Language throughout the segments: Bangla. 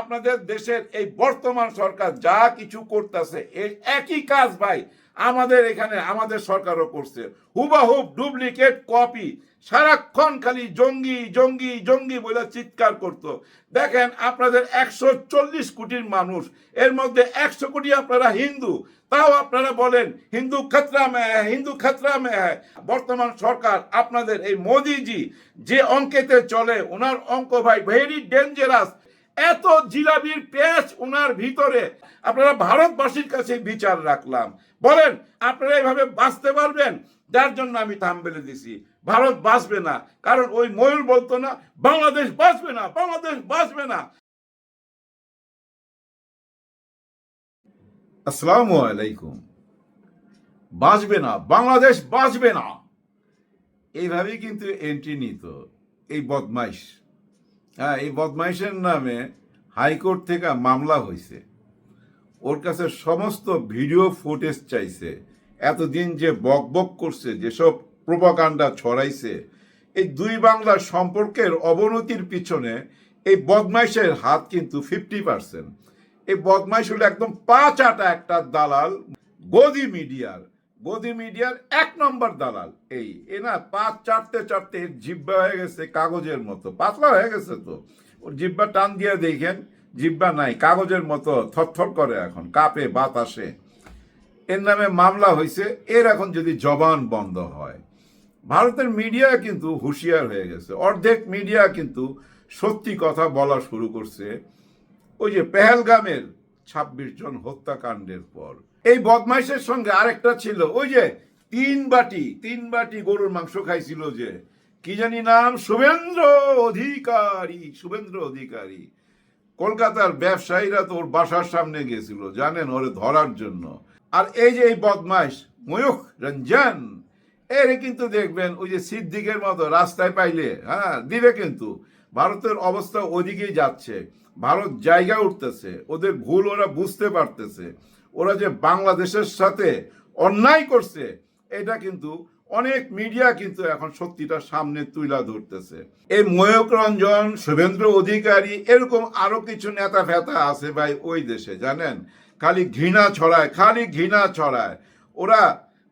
আপনাদের দেশের এই বর্তমান সরকার যা কিছু করতেছে এই একই কাজ ভাই আমাদের এখানে, আমাদের সরকারও করছে। হুবাহুব ডুপ্লিকেট কপি, সারাক্ষণ খালি জঙ্গি জঙ্গি জঙ্গি বলে চিৎকার করতো। দেখেন আপনাদের একশো চল্লিশ কোটির মানুষ, এর মধ্যে একশো কোটি আপনারা হিন্দু, তাও আপনারা বলেন হিন্দু খতরা মে হ্যাঁ হিন্দু খতরা মে হ্যাঁ বর্তমান সরকার আপনাদের এই মোদিজি যে অঙ্কেতে চলে, ওনার অঙ্ক ভাই ভেরি ডেঞ্জারাস এত জিলাপির পেঁচ ওনার ভিতরে। আপনারা ভারতবাসীর কাছে বিচার রাখলাম। বলেন, আপনারা এইভাবে বাঁচতে পারবেন? যার জন্য আমি থামবেলে দিছি। ভারত বাঁচবে না। কারণ ওই ময়ূর বলতো না, বাংলাদেশ বাঁচবে না, বাংলাদেশ বাঁচবে না। আসসালামু আলাইকুম। বাঁচবে না, বাংলাদেশ বাঁচবে না। এইভাবেই কিন্তু এন্ট্রি নিত। এই বদমাইশ। হ্যাঁ এই বদমাইশের নামে হাইকোর্ট থেকে মামলা হয়েছে ওর কাছে সমস্ত ভিডিও ফুটেজ চাইছে। এতদিন যে বক বক করছে, যেসব প্রোপাকাণ্ডা ছড়াইছে, এই দুই বাংলার সম্পর্কের অবনতির পিছনে এই বদমাইশের হাত কিন্তু ফিফটি পার্সেন্ট এই বদমাইশ হলো একদম পাঁচ আটা একটা দালাল, গদি মিডিয়ার। গদি মিডিয়ার এক নম্বর দালাল। এই এ না পাঁচ চারতে চারতে জিব্বা হয়ে গেছে কাগজের মতো। পাতলা হয়ে গেছে তো। ওর জিব্বা টান দিয়ে দেখেন, জিব্বা নাই, কাগজের মতো থরথর করে এখন, কাপে, বাতাসে। এর নামে মামলা হয়েছে এর এখন যদি জবান বন্ধ হয়। ভারতের মিডিয়া কিন্তু হুঁশিয়ার হয়ে গেছে। অর্ধেক মিডিয়া কিন্তু সত্যি কথা বলা শুরু করছে। ওই যে পেহেলগামের ছাব্বিশ জন হত্যাকাণ্ডের পর। এই বদমাইশের সঙ্গে আরেকটা ছিল, ওই যে তিন বাটি তিন বাটি গরুর মাংস খাইছিল যে, কি জানি নাম? শুভেন্দ্র অধিকারী শুভেন্দ্র অধিকারী। কলকাতার ব্যবসায়ীরা তো ওর বাসার সামনে গেছিল, জানেন, ওরে ধরার জন্য। আর এই যে এই বদমাইশ, ময়ূখ, রঞ্জন, এর কিন্তু দেখবেন, ওই যে সিদ্দিকের মতো রাস্তায় পাইলে হ্যাঁ দিবে কিন্তু। ভারতের অবস্থা ওদিকেই যাচ্ছে, ভারত জায়গা উঠতেছে, ওদের ভুল ওরা বুঝতে পারতেছে। ওরা যে বাংলাদেশের সাথে অন্যায় করছে, এটা কিন্তু অনেক মিডিয়া কিন্তু এখন সত্যিটা সামনে তুলা ধরতেছে। এই ময়ূক রঞ্জন শুভেন্দ্র অধিকারী, এরকম আরও কিছু নেতা ফেতা আছে ভাই ওই দেশে, জানেন? খালি ঘৃণা ছড়ায়, খালি ঘৃণা ছড়ায়। ওরা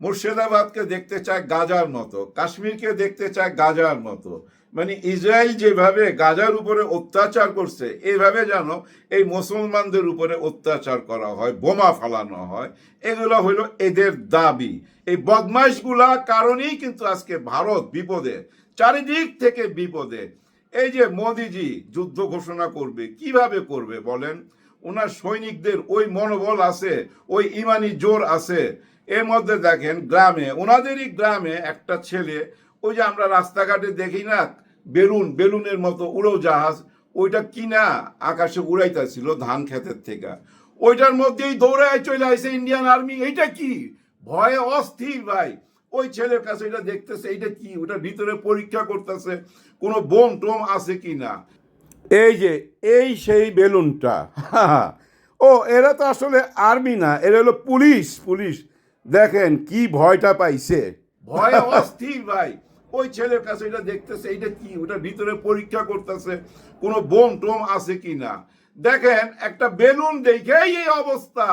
মুর্শিদাবাদকে দেখতে চায় গাজার মতো, কাশ্মীরকে দেখতে চায় গাজার মতো। মানে ইসরায়েল যেভাবে গাজার উপরে অত্যাচার করছে এইভাবে যেন এই মুসলমানদের উপরে অত্যাচার করা হয়, বোমা ফালানো হয়, এগুলো হলো এদের দাবি। এই বদমাইশগুলা কারণেই কিন্তু আজকে ভারত বিপদে, চারিদিক থেকে বিপদে। এই যে মোদিজি যুদ্ধ ঘোষণা করবে, কীভাবে করবে বলেন? ওনার সৈনিকদের ওই মনোবল আছে, ওই ইমানি জোর আছে। এর মধ্যে দেখেন, গ্রামে ওনাদেরই গ্রামে একটা ছেলে, ওই যে আমরা রাস্তাঘাটে দেখি না বেলুন, বেলুনের মতো উড়ো জাহাজ, ওইটা কিনা আকাশে উড়াইতেছিল ধান ক্ষেতের থেকে। ওইটার মধ্যেই দৌড়ায় চলে আসে ইন্ডিয়ান আর্মি এইটা কি? ভয়ে অস্থির ভাই। ওই ছেলের কাছে এটা দেখতেছে, এইটা কি? ওটা ভিতরে পরীক্ষা করতেছে, কোনো বোম টোম আছে কি না? এই যে, এই সেই বেলুনটা ও, এরা তো আসলে আর্মি না, এরা হলো পুলিশ পুলিশ। দেখেন কি ভয়টা পাইছে। ভয়ে অস্থির ভাই। ওই ছেলের কাছে এটা দেখতেছে এটা কি? ওটা ভিতরে পরীক্ষা করতেছে, কোনো বোম টোম আছে কি না? দেখেন, একটা বেলুন দেখেই এই অবস্থা।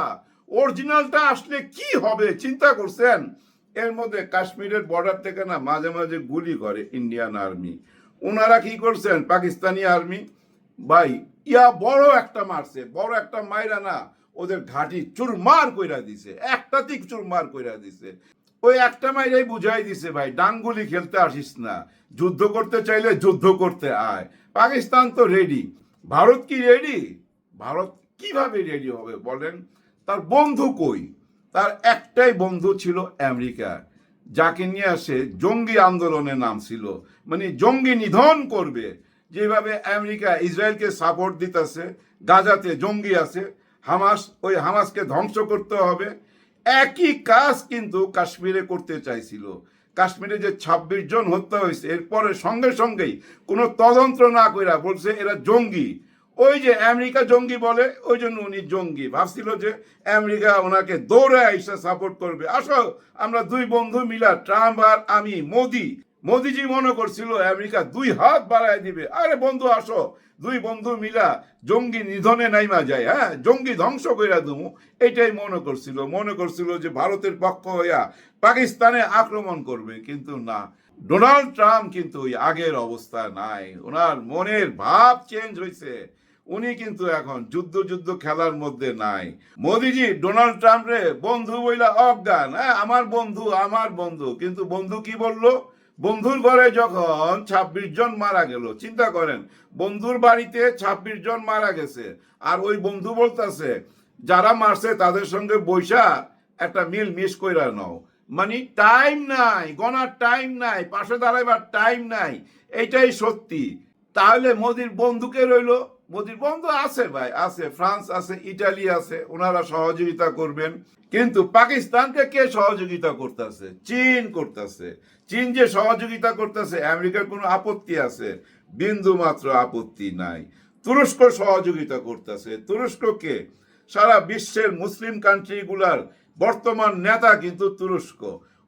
অরিজিনালটা আসলে কি হবে, চিন্তা করছেন? এর মধ্যে কাশ্মীরের বর্ডার থেকে না মাঝে মাঝে গুলি করে ইন্ডিয়ান আর্মি ওনারা কি করছেন? পাকিস্তানি আর্মি ভাই, ইয়া বড় একটা মারছে, বড় একটা মাইরা না ওদের ঘাটি চুরমার কইরা দিছে একটাতেই চুরমার কইরা দিছে। ওই একটা মাইরাই বুঝাই দিছে, ভাই, ডাঙ্গুলি খেলতে আসিস না। যুদ্ধ করতে চাইলে যুদ্ধ করতে আয়। পাকিস্তান তো রেডি ভারত কি রেডি ভারত কীভাবে রেডি হবে বলেন? তার বন্ধু কই? তার একটাই বন্ধু ছিল আমেরিকা। যাকে নিয়ে আসে জঙ্গি আন্দোলনে নাম ছিল মানে জঙ্গি নিধন করবে। যেভাবে আমেরিকা ইসরায়েলকে সাপোর্ট দিতেছে, গাজাতে জঙ্গি আছে, হামাস, ওই হামাসকে ধ্বংস করতে হবে। একই কাজ কিন্তু কাশ্মীরে করতে চাইছিল। কাশ্মীরে যে ছাব্বিশ জন হত্যা হয়েছে, এরপরে সঙ্গে সঙ্গেই কোনো তদন্ত না কইরা বলছে এরা জঙ্গি। ওই যে আমেরিকা জঙ্গি বলে, ওই জন্য উনি জঙ্গি। ভাবছিল যে আমেরিকা ওনাকে দৌড়ে আইসা সাপোর্ট করবে। আসো, আমরা দুই বন্ধু মিলা ট্রাম্প আর আমি, মোদি। মোদিজি মনে করছিল, আমেরিকা দুই হাত বাড়ায় দিবে। আরে বন্ধু, আসো। দুই বন্ধু মিলা জঙ্গি নিধনে নাইমা যায় হ্যাঁ? জঙ্গি ধ্বংস কইরা দুমু। এটাই মনে করছিল। মনে করছিল যে ভারতের পক্ষ হইয়া পাকিস্তানে আক্রমণ করবে। কিন্তু না, ডোনাল্ড ট্রাম্প কিন্তু ওই আগের অবস্থা নাই। ওনার মনের ভাব চেঞ্জ হয়েছে উনি কিন্তু এখন যুদ্ধ যুদ্ধ খেলার মধ্যে নাই। মোদিজি, ডোনাল্ড ট্রাম্পরে বন্ধু বইলা অজ্ঞান হ্যাঁ? আমার বন্ধু আমার বন্ধু। কিন্তু বন্ধু কি বলল? বন্ধুর ঘরে যখন ছাব্বিশ জন মারা গেল, চিন্তা করেন, বন্ধুর বাড়িতে ছাব্বিশ জন মারা গেছে, আর ওই বন্ধু বলতেছে, যারা মারছে তাদের সঙ্গে বৈশা একটা মিল মিস কইরা নাও। মানে টাইম নাই গনার টাইম নাই, পাশে দাঁড়াইবার টাইম নাই, এটাই সত্যি। তাহলে মোদির বন্ধুকে রইল মোদির বন্ধু আছে ভাই, আছে। ফ্রান্স আছে, ইটালি আছে ওনারা সহযোগিতা করবেন। কিন্তু পাকিস্তানকে কে সহযোগিতা করতেছে? চীন করতেছে। চীন যে সহযোগিতা করতেছে, আমেরিকার কোনো আপত্তি আছে? বিন্দু মাত্র আপত্তি নাই। তুরস্ক সহযোগিতা করতেছে। তুরস্ককে সারা বিশ্বের মুসলিম কান্ট্রিগুলার বর্তমান নেতা কিন্তু তুরস্ক।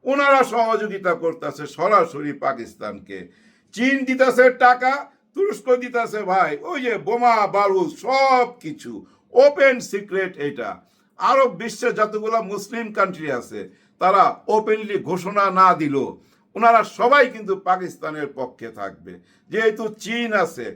ওনারা সহযোগিতা করতেছে সরাসরি পাকিস্তানকে। চীন দিতেছে টাকা তুরস্ক দিতেছে ভাই, ওই যে বোমা বারুদ সব কিছু ওপেন সিক্রেট এটা। আরব বিশ্বে যতগুলো মুসলিম কান্ট্রি আছে, তারা ওপেনলি ঘোষণা না দিল ওনারা সবাই কিন্তু পাকিস্তানের পক্ষে থাকবে। যেহেতু চীন আছে,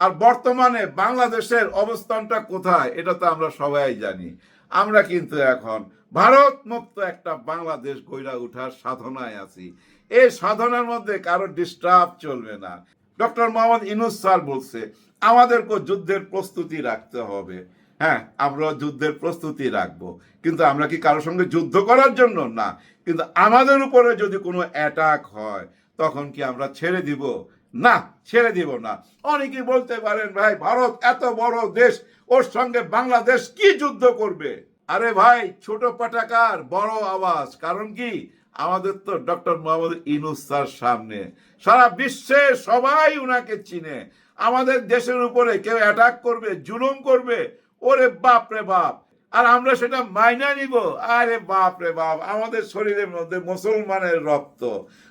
আর বর্তমানে বাংলাদেশের অবস্থানটা কোথায়, এটা তো আমরা সবাই জানি। আমরা কিন্তু এখন ভারত মুক্ত একটা বাংলাদেশ গইরা ওঠার সাধনায় আছি। এই সাধনার মধ্যে কারও ডিস্টার্ব চলবে না। ডক্টর মোহাম্মদ ইনুস স্যার বলছে আমাদেরকে যুদ্ধের প্রস্তুতি রাখতে হবে। হ্যাঁ আমরা যুদ্ধের প্রস্তুতি রাখব। কিন্তু আমরা কি কারোর সঙ্গে যুদ্ধ করার জন্য? না। কিন্তু আমাদের উপরে যদি কোনো অ্যাটাক হয়, তখন কি আমরা ছেড়ে দিব? না, ছেড়ে দিব না। অনেকেই বলতে পারেন, ভাই, ভারত এত বড় দেশ, ওর সঙ্গে বাংলাদেশ কি যুদ্ধ করবে? আরে ভাই, ছোট পাটাকার বড় আওয়াজ। কারণ কি? আমাদের তো ডক্টর মোহাম্মদ ইনুস স্যার সামনে। সারা বিশ্বে সবাই উনাকে চিনে। আমাদের দেশের উপরে কেউ অ্যাটাক করবে, জুলুম করবে, ওরে বাপ রে বাপ। আর আমরা সেটা মাইনা নিব। আরে বাপ রে বাপ, আমাদের শরীরের মধ্যে মুসলমানের রক্ত।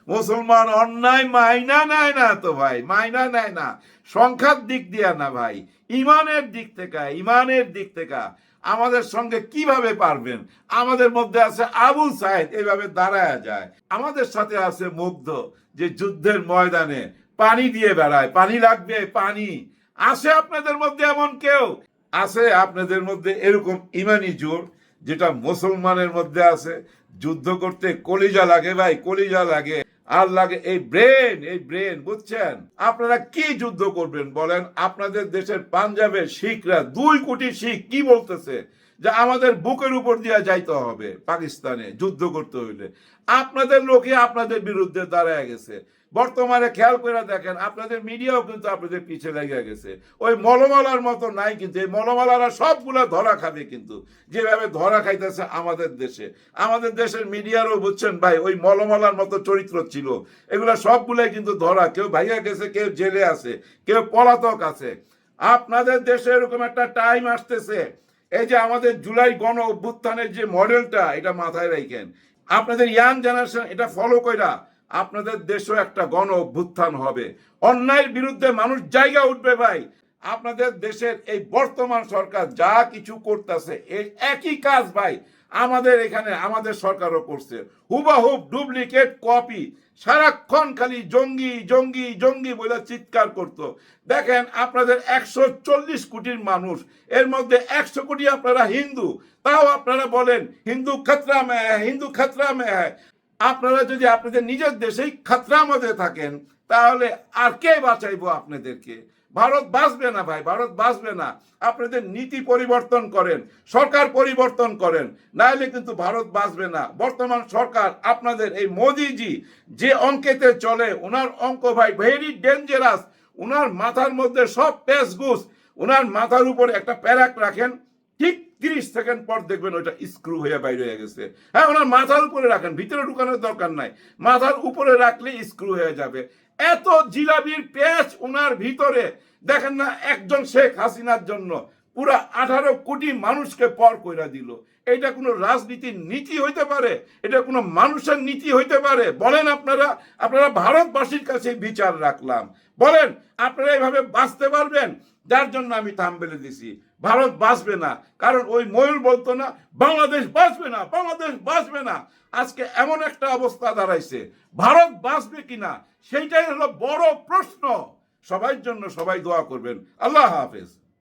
মুসলমান অন্যায় মাইনা নেয় না তো ভাই, মাইনা নেয় না। সংখ্যার দিক দিয়া না ভাই, ইমানের দিক থেকে, ইমানের দিক থেকে। আমাদের সঙ্গে কীভাবে পারবেন? আমাদের মধ্যে আছে আবু সাইদ এইভাবে দাঁড়ায় যায়। আমাদের সাথে আছে মুগ্ধ, যে যুদ্ধের ময়দানে পানি দিয়ে বেড়ায়। পানি লাগবে, পানি। আছে আপনাদের মধ্যে এমন কেউ? আছে আপনাদের মধ্যে এরকম ইমানি জোর যেটা মুসলমানের মধ্যে আছে। যুদ্ধ করতে কলিজা লাগে ভাই, কলিজা লাগে। আর লাগে এই ব্রেন এই ব্রেন, বুঝছেন? আপনারা কি যুদ্ধ করবেন বলেন? আপনাদের দেশের পাঞ্জাবের শিখরা দুই কোটি শিখ কি বলতেছে? যে আমাদের বুকের উপর দিয়ে যাইতে হবে পাকিস্তানে যুদ্ধ করতে হইলে। আপনাদের লোকে আপনাদের বিরুদ্ধে দাঁড়ায় গেছে। বর্তমানে খেয়াল করে দেখেন, আপনাদের মিডিয়াও কিন্তু আপনাদের পিছে লেগে গেছে। ওই মলমালার মতো নাই কিন্তু, এই মলমালারা সবগুলা ধরা খাবে কিন্তু। যেভাবে ধরা খাইতেছে আমাদের দেশে। আমাদের দেশের মিডিয়ারও বুঝছেন ভাই, ওই মলমালার মতো চরিত্র ছিল। এগুলা সবগুলাই কিন্তু ধরা। কেউ ভাইয়া গেছে, কেউ জেলে আছে, কেউ পলাতক আছে। আপনাদের দেশে এরকম একটা টাইম আসতেছে। এই যে আমাদের জুলাই গণ অভ্যুত্থানের যে মডেলটা, এটা মাথায় রাখেন। আপনাদের ইয়াং জেনারেশন, এটা ফলো কইরা আপনাদের দেশেও একটা গণ অভ্যুত্থান হবে। অন্যায়ের বিরুদ্ধে মানুষ জায়গা উঠবে ভাই। আপনাদের দেশের এই বর্তমান সরকার যা কিছু করতেছে এই একই কাজ ভাই, আমাদের এখানে, আমাদের সরকারও করছে। হুবাহুব ডুপ্লিকেট কপি। সারাক্ষণ খালি জঙ্গি জঙ্গি জঙ্গি বলে চিৎকার করত। দেখেন, আপনাদের একশো চল্লিশ কোটির মানুষ, এর মধ্যে একশো কোটি আপনারা হিন্দু। তাও আপনারা বলেন, হিন্দু খাতরা মে হিন্দু খাতরা মে। আপনারা যদি আপনাদের নিজের দেশেই খাতরা মধ্যে থাকেন, তাহলে আর কে বাঁচাইবো আপনাদেরকে? ভারত বাঁচবে না ভাই, ভারত বাঁচবে না। আপনাদের নীতি পরিবর্তন করেন, সরকার পরিবর্তন করেন নাহলে কিন্তু ভারত বাঁচবে না। বর্তমান সরকার আপনাদের এই মোদিজি যে অঙ্কেতে চলে ওনার অঙ্ক ভাই ভেরি ডেঞ্জারাস ওনার মাথার মধ্যে সব পেস গুস ওনার মাথার উপর একটা প্যারাক রাখেন, ঠিক তিরিশ সেকেন্ড পর দেখবেন ওইটা স্ক্রু হয়ে বাইরে হয়ে গেছে। হ্যাঁ ওনার মাথার উপরে রাখেন, ভিতরে ঢুকানোর দরকার নাই। মাথার উপরে রাখলে স্ক্রু হয়ে যাবে। এত জিলাবির পেঁচ ওনার ভিতরে, দেখেন না, একজন শেখ হাসিনার জন্য পুরা আঠারো কোটি মানুষকে পর কইরা দিল। এটা কোনো রাজনীতির নীতি হইতে পারে? এটা কোনো মানুষের নীতি হইতে পারে? বলেন আপনারা আপনারা ভারতবাসীর কাছে বিচার রাখলাম। বলেন, আপনারা এভাবে বাঁচতে পারবেন? যার জন্য আমি থামবেলে দিছি। ভারত বাঁচবে না। কারণ ওই ময়ূর বলতো না, বাংলাদেশ বাঁচবে না, বাংলাদেশ বাঁচবে না। আজকে এমন একটা অবস্থা দাঁড়াইছে। ভারত বাঁচবে কিনা, সেইটাই হলো বড় প্রশ্ন। সবাই জন্য সবাই দোয়া করবেন। আল্লাহ হাফেজ।